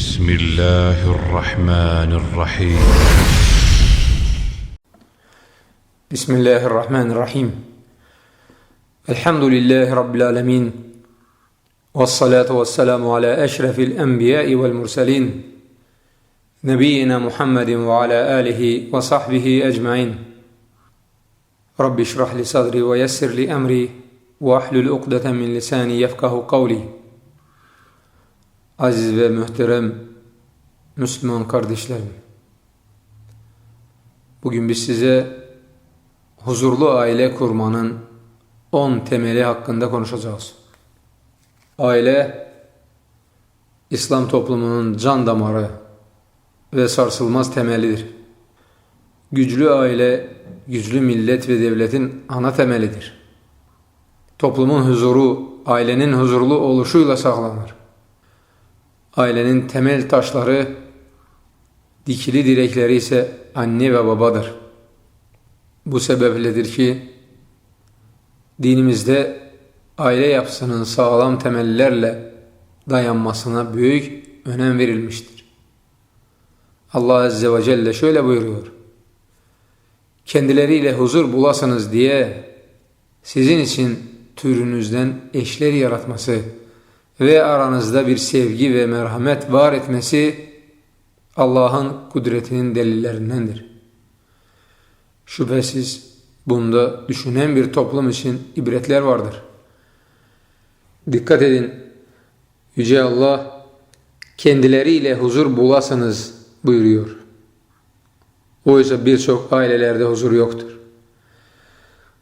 بسم الله الرحمن الرحيم. بسم الله الرحمن الرحيم. الحمد لله رب العالمين والصلاة والسلام على أشرف الأنبياء والمرسلين نبينا محمد وعلى آله وصحبه أجمعين. رب اشرح لي صدري ويسر لي أمري واحلل عقدة من لساني يفقه قولي. Aziz ve muhterem Müslüman kardeşlerim. Bugün biz size huzurlu aile kurmanın 10 temeli hakkında konuşacağız. Aile, İslam toplumunun can damarı ve sarsılmaz temelidir. Güçlü aile, güçlü millet ve devletin ana temelidir. Toplumun huzuru, ailenin huzurlu oluşuyla sağlanır. Ailenin temel taşları, dikili direkleri ise anne ve babadır. Bu sebepledir ki dinimizde aile yapısının sağlam temellerle dayanmasına büyük önem verilmiştir. Allah Azze ve Celle şöyle buyuruyor. Kendileriyle huzur bulasınız diye sizin için türünüzden eşler yaratması ve aranızda bir sevgi ve merhamet var etmesi Allah'ın kudretinin delillerindendir. Şüphesiz bunda düşünen bir toplum için ibretler vardır. Dikkat edin, Yüce Allah kendileriyle huzur bulasınız buyuruyor. Oysa birçok ailelerde huzur yoktur.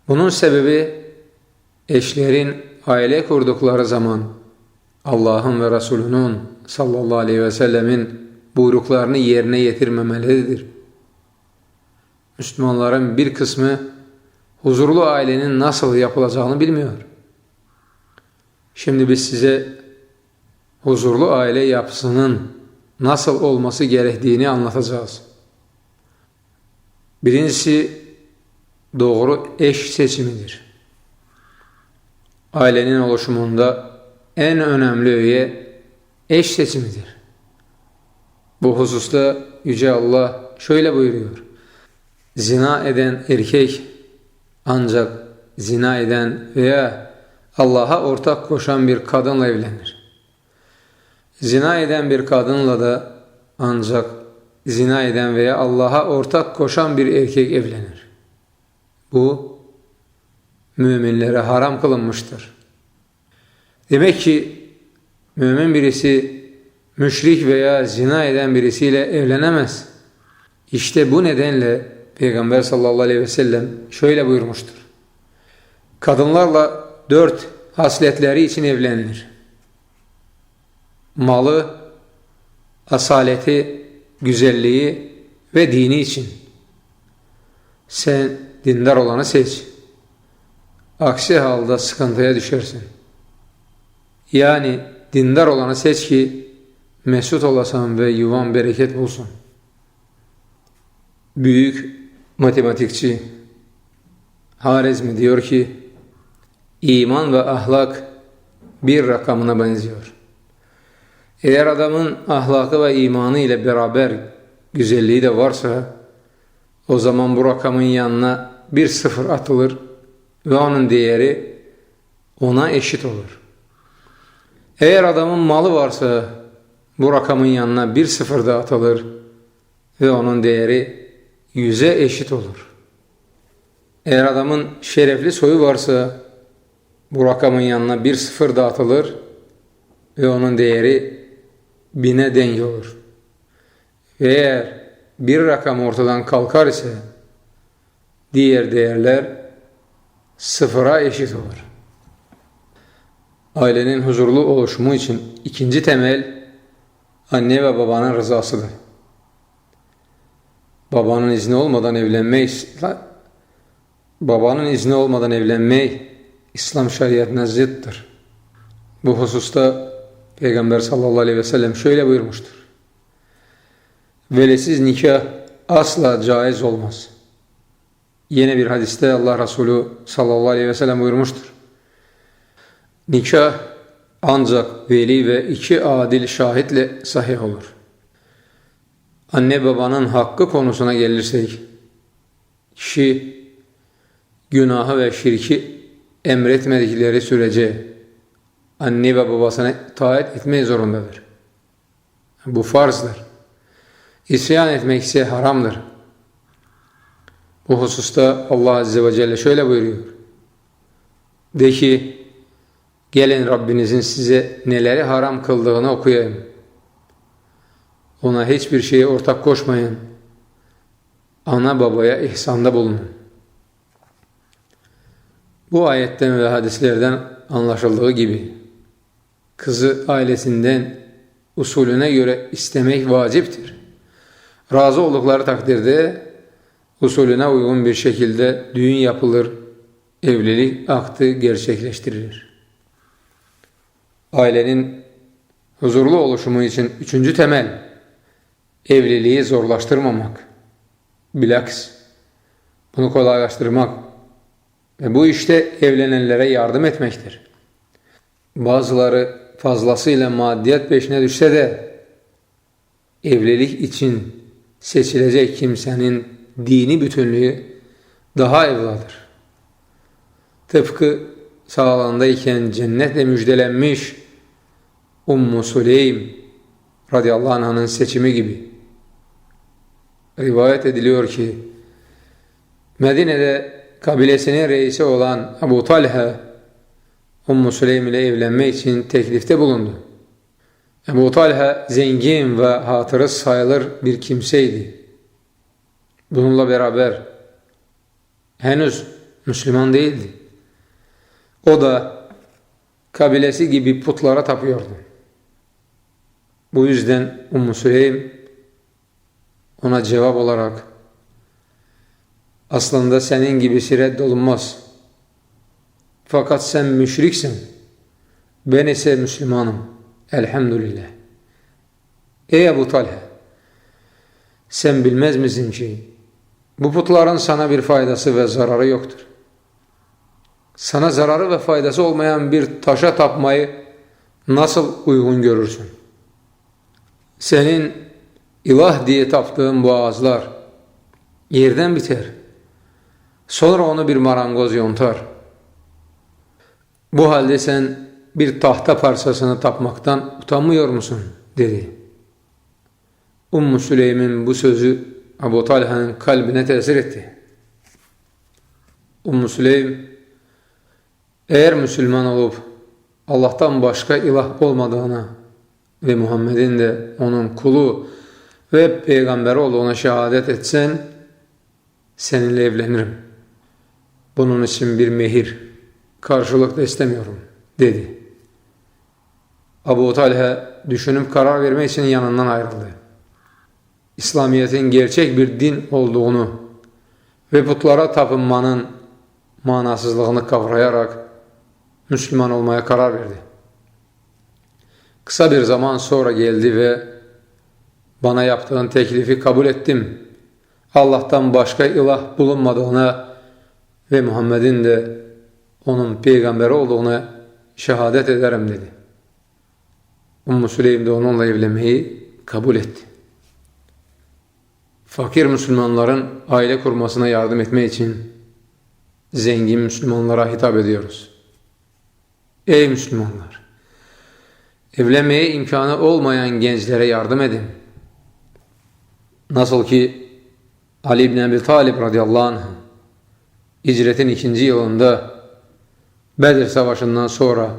Bunun sebebi eşlerin aile kurdukları zaman Allah'ın ve Resulünün sallallahu aleyhi ve sellemin buyruklarını yerine getirmemeleridir. Müslümanların bir kısmı huzurlu ailenin nasıl yapılacağını bilmiyor. Şimdi biz size huzurlu aile yapısının nasıl olması gerektiğini anlatacağız. Birincisi doğru eş seçimidir. Ailenin oluşumunda en önemli öğe eş seçimidir. Bu hususta Yüce Allah şöyle buyuruyor. Zina eden erkek ancak zina eden veya Allah'a ortak koşan bir kadınla evlenir. Zina eden bir kadınla da ancak zina eden veya Allah'a ortak koşan bir erkek evlenir. Bu müminlere haram kılınmıştır. Demek ki mümin birisi müşrik veya zina eden birisiyle evlenemez. İşte bu nedenle Peygamber sallallahu aleyhi ve sellem şöyle buyurmuştur. Kadınlarla dört hasletleri için evlenilir. Malı, asaleti, güzelliği ve dini için. Sen dindar olanı seç. Aksi halde sıkıntıya düşersin. Yani dindar olanı seç ki mesut olasan ve yuvan bereket bulsun. Büyük matematikçi Harizmi diyor ki iman ve ahlak bir rakamına benziyor. Eğer adamın ahlakı ve imanı ile beraber güzelliği de varsa o zaman bu rakamın yanına bir sıfır atılır ve onun değeri ona eşit olur. Eğer adamın malı varsa bu rakamın yanına bir sıfır da atılır ve onun değeri yüze eşit olur. Eğer adamın şerefli soyu varsa bu rakamın yanına bir sıfır da atılır ve onun değeri bine denk olur. Ve eğer bir rakam ortadan kalkar ise diğer değerler sıfıra eşit olur. Ailenin huzurlu oluşumu için ikinci temel anne ve babanın rızasıdır. Babanın izni olmadan evlenmeyiz. Babanın izni olmadan evlenmek İslam şeriatına zıttır. Bu hususta Peygamber sallallahu aleyhi ve sellem şöyle buyurmuştur. Velesiz nikah asla caiz olmaz. Yine bir hadiste Allah Resulü sallallahu aleyhi ve sellem buyurmuştur. Nikah ancak veli ve iki adil şahitle sahih olur. Anne babanın hakkı konusuna gelirsek, kişi günahı ve şirki emretmedikleri sürece anne ve babasına taat etmek zorundadır. Bu farzdır. İsyan etmek ise haramdır. Bu hususta Allah Azze ve Celle şöyle buyuruyor. De ki, gelin Rabbinizin size neleri haram kıldığını okuyayım. Ona hiçbir şeye ortak koşmayın. Ana babaya ihsanda bulunun. Bu ayetten ve hadislerden anlaşıldığı gibi kızı ailesinden usulüne göre istemek vaciptir. Razı oldukları takdirde usulüne uygun bir şekilde düğün yapılır, evlilik aktı gerçekleştirilir. Ailenin huzurlu oluşumu için üçüncü temel, evliliği zorlaştırmamak. Bilaks, bunu kolaylaştırmak ve bu işte evlenenlere yardım etmektir. Bazıları fazlasıyla maddiyat peşine düşse de evlilik için seçilecek kimsenin dini bütünlüğü daha evladır. Tıpkı sağlandayken cennetle müjdelenmiş Ummu Süleym radıyallahu anh'ın seçimi gibi. Rivayet ediliyor ki Medine'de kabilesinin reisi olan Abu Talha Ummu Süleym ile evlenmek için teklifte bulundu. Ebu Talha zengin ve hatırı sayılır bir kimseydi. Bununla beraber henüz Müslüman değildi. O da kabilesi gibi putlara tapıyordu. Bu yüzden Ummu Süleym ona cevap olarak aslında senin gibisi reddolunmaz. Fakat sen müşriksin. Ben ise Müslümanım. Elhamdülillah. Ey Ebu Talha! Sen bilmez misin ki bu putların sana bir faydası ve zararı yoktur. Sana zararı ve faydası olmayan bir taşa tapmayı nasıl uygun görürsün? Senin ilah diye taptığın bu ağızlar yerden biter. Sonra onu bir marangoz yontar. Bu halde sen bir tahta parçasını tapmaktan utanmıyor musun? dedi. Ummu Süleym'in bu sözü Abu Talha'nın kalbine tesir etti. Ummu Süleym eğer Müslüman olup Allah'tan başka ilah olmadığına ve Muhammed'in de onun kulu ve peygamberi olduğuna şehadet etsen seninle evlenirim. Bunun için bir mehir, karşılık da istemiyorum dedi. Abu Talha düşünüp karar vermek için yanından ayrıldı. İslamiyet'in gerçek bir din olduğunu ve putlara tapınmanın manasızlığını kavrayarak Müslüman olmaya karar verdi. Kısa bir zaman sonra geldi ve bana yaptığın teklifi kabul ettim. Allah'tan başka ilah bulunmadığına ve Muhammed'in de onun peygamberi olduğuna şehadet ederim dedi. Ummu Süleym de onunla evlenmeyi kabul etti. Fakir Müslümanların aile kurmasına yardım etmek için zengin Müslümanlara hitap ediyoruz. Ey Müslümanlar! Evlenmeye imkanı olmayan gençlere yardım edin. Nasıl ki Ali İbni Ebi Talib radıyallahu anh hicretin ikinci yılında Bedir Savaşı'ndan sonra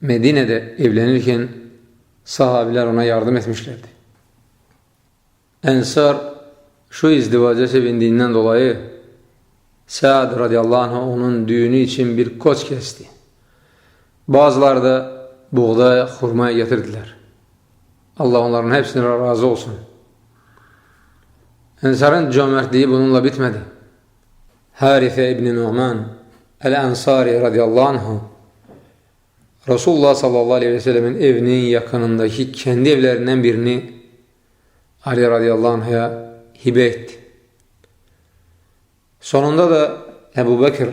Medine'de evlenirken sahabiler ona yardım etmişlerdi. Ensar şu izdivaca sevindiğinden dolayı Sa'd radıyallahu anh onun düğünü için bir koç kesti. Bazıları da buğday, hurmaya getirdiler. Allah onların hepsine razı olsun. Ensar'ın cömertliği bununla bitmedi. Harife İbni Numan El-Ensari radıyallahu anh Resulullah sallallahu aleyhi ve sellemin evinin yakınındaki kendi evlerinden birini Ali radıyallahu anh'a hibe etti. Sonunda da Ebu Bekir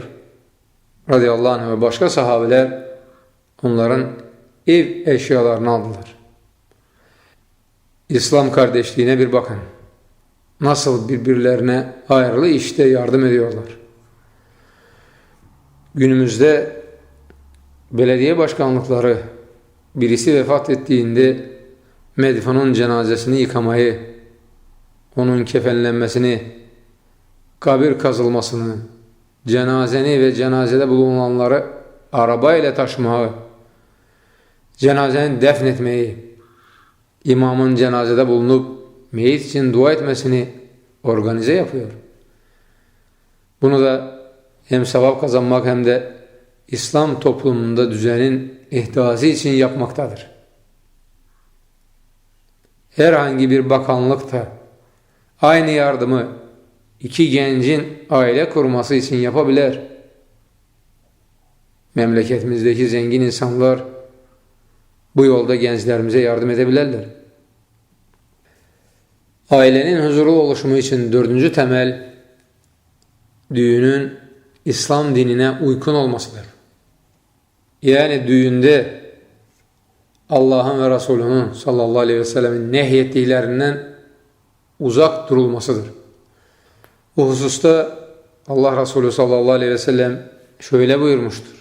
radıyallahu anh ve başka sahabeler onların ev eşyalarını aldılar. İslam kardeşliğine bir bakın. Nasıl birbirlerine hayırlı işte yardım ediyorlar. Günümüzde belediye başkanlıkları birisi vefat ettiğinde Medfan'ın cenazesini yıkamayı, onun kefenlenmesini, kabir kazılmasını, cenazeni ve cenazede bulunanları arabayla taşımayı, cenazeni defnetmeyi, imamın cenazede bulunup meyit için dua etmesini organize yapıyor. Bunu da hem sevap kazanmak hem de İslam toplumunda düzenin ihtiyacı için yapmaktadır. Herhangi bir bakanlık da aynı yardımı iki gencin aile kurması için yapabilir. Memleketimizdeki zengin insanlar bu yolda gençlerimize yardım edebilirler. Ailenin huzurlu oluşumu için dördüncü temel düğünün İslam dinine uygun olmasıdır. Yani düğünde Allah'ın ve Resulünün sallallahu aleyhi ve sellemin nehyettiklerinden uzak durulmasıdır. Bu hususta Allah Resulü sallallahu aleyhi ve sellem şöyle buyurmuştur.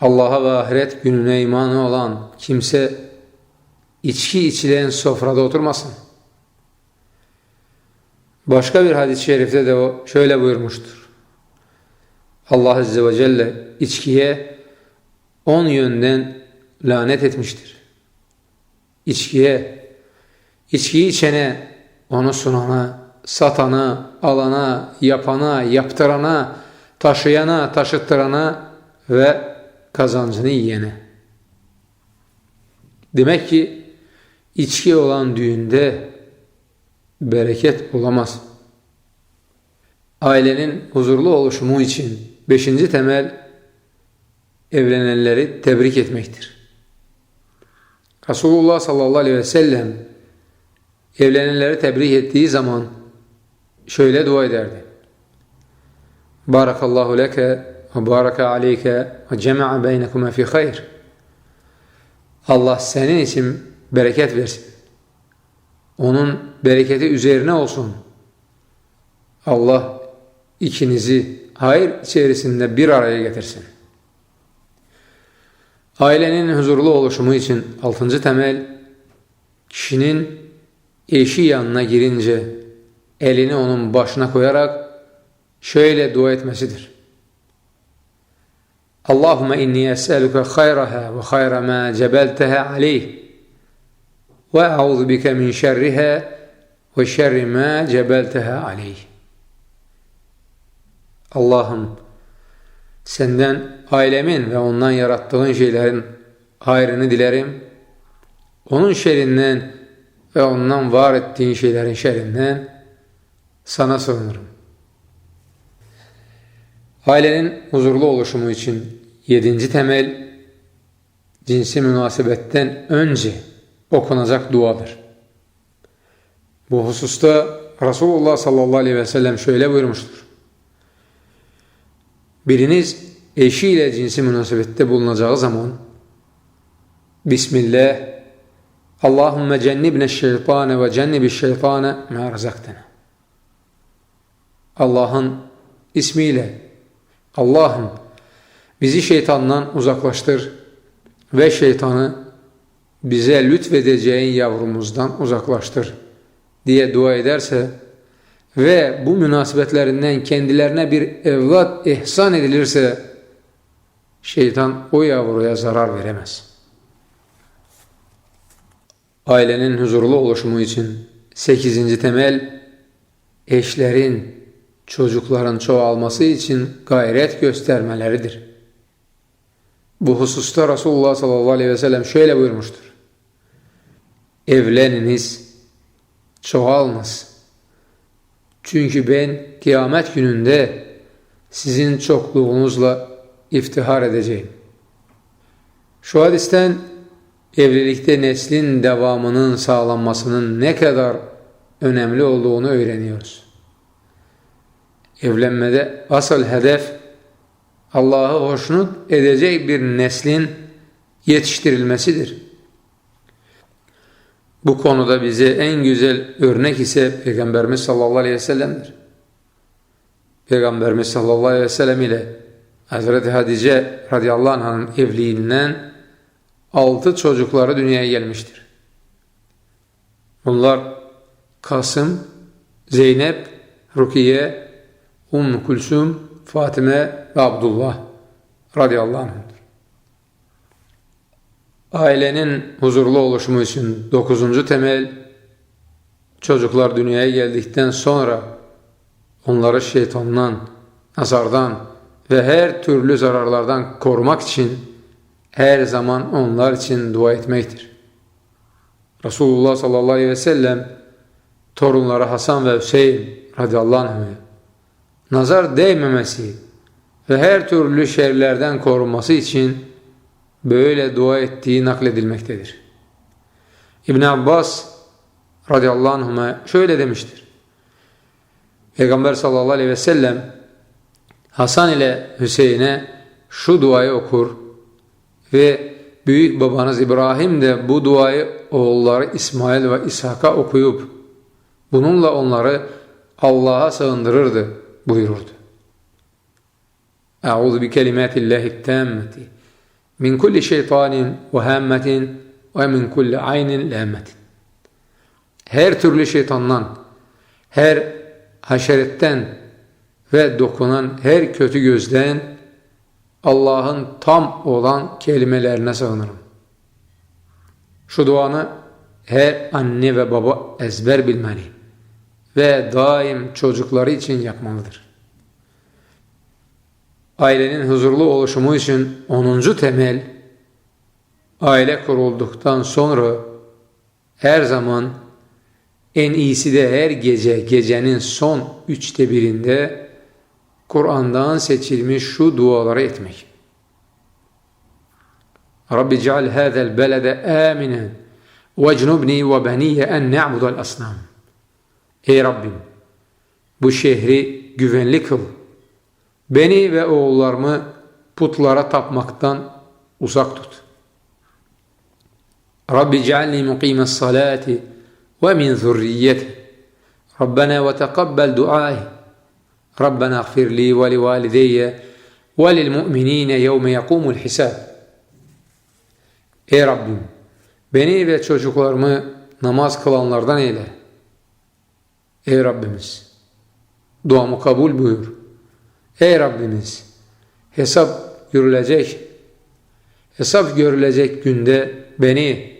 Allah'a ve ahiret gününe imanı olan kimse içki içilen sofrada oturmasın. Başka bir hadis-i şerifte de o şöyle buyurmuştur. Allah Azze ve Celle içkiye on yönden lanet etmiştir. İçkiye, içkiyi içene, onu sunana, satana, alana, yapana, yaptırana, taşıyana, taşıttırana ve kazancını yiyene. Demek ki içki olan düğünde bereket olamaz. Ailenin huzurlu oluşumu için beşinci temel evlenenleri tebrik etmektir. Resulullah sallallahu aleyhi ve sellem evlenenleri tebrik ettiği zaman şöyle dua ederdi. Barakallahu leke aleyke ve cema'a beynekuma fi hayr. Allah senin için bereket versin. Onun bereketi üzerine olsun. Allah ikinizi hayır içerisinde bir araya getirsin. Ailenin huzurlu oluşumu için altıncı temel, kişinin eşi yanına girince elini onun başına koyarak şöyle dua etmesidir. Allahümme inni es'eluke hayraha ve hayra ma cebelteha aleyh ve a'udhu bike min şerriha ve şerri ma cebelteha aleyh. Allah'ım senden ailemin ve ondan yarattığın şeylerin hayrını dilerim. Onun şerrinden ve ondan var ettiğin şeylerin şerrinden sana sığınırım. Ailenin huzurlu oluşumu için yedinci temel cinsi münasebetten önce okunacak duadır. Bu hususta Resulullah sallallahu aleyhi ve sellem şöyle buyurmuştur. Biriniz eşiyle cinsi münasebette bulunacağı zaman Bismillah Allahümme cennibne şeytane ve cennibi şeytane ma razaktena. Allah'ın ismiyle Allah'ım bizi şeytandan uzaklaştır ve şeytanı bize lütfedeceğin yavrumuzdan uzaklaştır diye dua ederse ve bu münasebetlerinden kendilerine bir evlat ihsan edilirse şeytan o yavruya zarar veremez. Ailenin huzurlu oluşumu için sekizinci temel eşlerin, çocukların çoğalması için gayret göstermeleridir. Bu hususta Resulullah sallallahu aleyhi ve sellem şöyle buyurmuştur. Evleniniz, çoğalınız. Çünkü ben kıyamet gününde sizin çokluğunuzla iftihar edeceğim. Şu hadisten evlilikte neslin devamının sağlanmasının ne kadar önemli olduğunu öğreniyoruz. Evlenmede asıl hedef Allah'ı hoşnut edecek bir neslin yetiştirilmesidir. Bu konuda bize en güzel örnek ise Peygamberimiz sallallahu aleyhi ve sellem'dir. Peygamberimiz sallallahu aleyhi ve sellem ile Hazreti Hatice radıyallahu anh'ın evliliğinden altı çocukları dünyaya gelmiştir. Bunlar Kasım, Zeynep, Rukiye, Umm Kulsum, Fatime ve Abdullah radıyallahu anh'dır. Ailenin huzurlu oluşumu için dokuzuncu temel, çocuklar dünyaya geldikten sonra onları şeytandan, nazardan ve her türlü zararlardan korumak için her zaman onlar için dua etmektir. Resulullah sallallahu aleyhi ve sellem torunları Hasan ve Hüseyin radıyallahu anh'a nazar değmemesi ve her türlü şerlerden korunması için böyle dua ettiği nakledilmektedir. İbn Abbas radıyallahu anh'a şöyle demiştir. Peygamber sallallahu aleyhi ve sellem Hasan ile Hüseyin'e şu duayı okur ve büyük babanız İbrahim de bu duayı oğulları İsmail ve İshak'a okuyup bununla onları Allah'a sığındırırdı buyururdu. Euzu bi kelimatillahi tammati min kulli şeytanin ve hammetin ve min kulli. Her türlü şeytandan, her haşeretten ve dokunan her kötü gözden Allah'ın tam olan kelimelerine sığınırım. Şu duanı her anne ve baba ezber bilmeli ve daim çocukları için yapmalıdır. Ailenin huzurlu oluşumu için 10. temel aile kurulduktan sonra her zaman en iyisi de her gece gecenin son üçte birinde Kur'an'dan seçilmiş şu duaları etmek. Rabbi ceal hâzel belede âminen vecnubni ve beniyye en ne'budal asnam. Ey Rabbim bu şehri güvenli kıl. Beni ve oğullarımı putlara tapmaktan uzak tut. Rabbi cealni mukimes salati ve min zurriyeti. Rabbena ve tekabbel duai. Rabbena gfir li ve li valideyye ve lil mu'minine yevme yakumul hisab. Ey Rabbim beni ve çocuklarımı namaz kılanlardan eyle. Ey Rabbimiz duamı kabul buyur.'' Ey Rabbimiz hesap görülecek, hesap görülecek günde beni,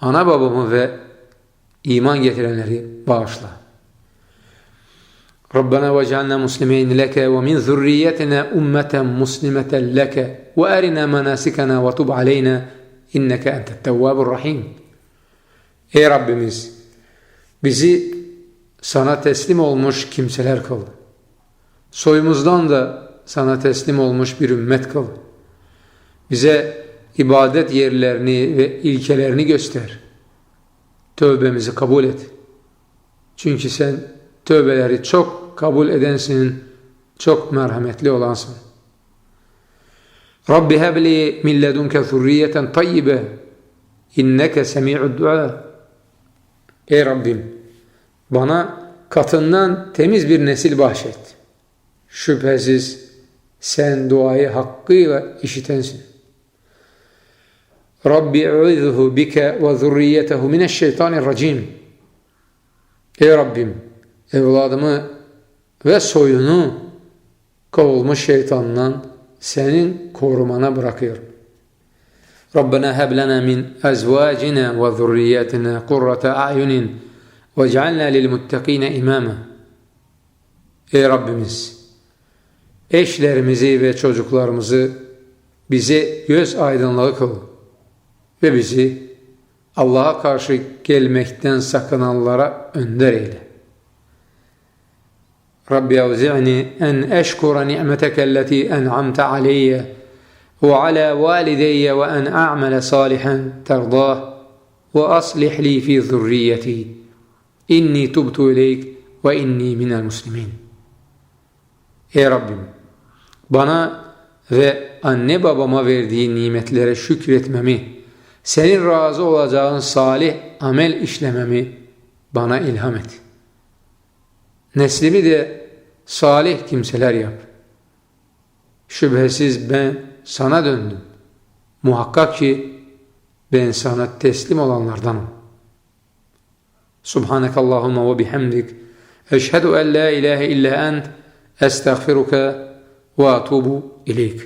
ana babamı ve iman getirenleri bağışla. Rabbena ve cealna muslimin leke ve min zurriyetina ummeten muslimeten leke ve erina manasikana ve tub aleyna inneke entet tevvabur rahim. Ey Rabbimiz bizi sana teslim olmuş kimseler kıldı. Soyumuzdan da sana teslim olmuş bir ümmet kıl. Bize ibadet yerlerini ve ilkelerini göster. Tövbemizi kabul et. Çünkü sen tövbeleri çok kabul edensin, çok merhametli olansın. Rabbi hebli min ledunke zurriyeten tayyibe inneke semi'ud dua. Ey Rabbim bana katından temiz bir nesil bahşet. Şüphesiz sen duayı hakkıyla işitensin. Rabbi e'udhu bike ve zurriyetehu mineşşeytanirracim. Ey Rabbim evladımı ve soyunu kovulmuş şeytandan senin korumana bırakıyorum. Rabbena heb lana min ezvacina ve zurriyetina kurrata a'yunin ve cealna lil imama. Ey Rabbimiz, eşlerimizi ve çocuklarımızı bizi göz aydınlığı kıl ve bizi Allah'a karşı gelmekten sakınanlara önder eyle. Rabbi avzi'ni en eşkura ni'meteke elleti en'amte aleyye ve ala valideyye ve en a'mele salihen terdah ve aslih li fi zürriyeti inni tubtu ileyk ve inni minel muslimin. Ey Rabbim! Bana ve anne babama verdiği nimetlere şükretmemi, senin razı olacağın salih amel işlememi bana ilham et. Neslimi de salih kimseler yap. Şüphesiz ben sana döndüm. Muhakkak ki ben sana teslim olanlardanım. Subhanakallahumma ve bihamdik. Eşhedü en la ilahe illa ent. Estağfiruka ወአቱቡ ኢሌይክ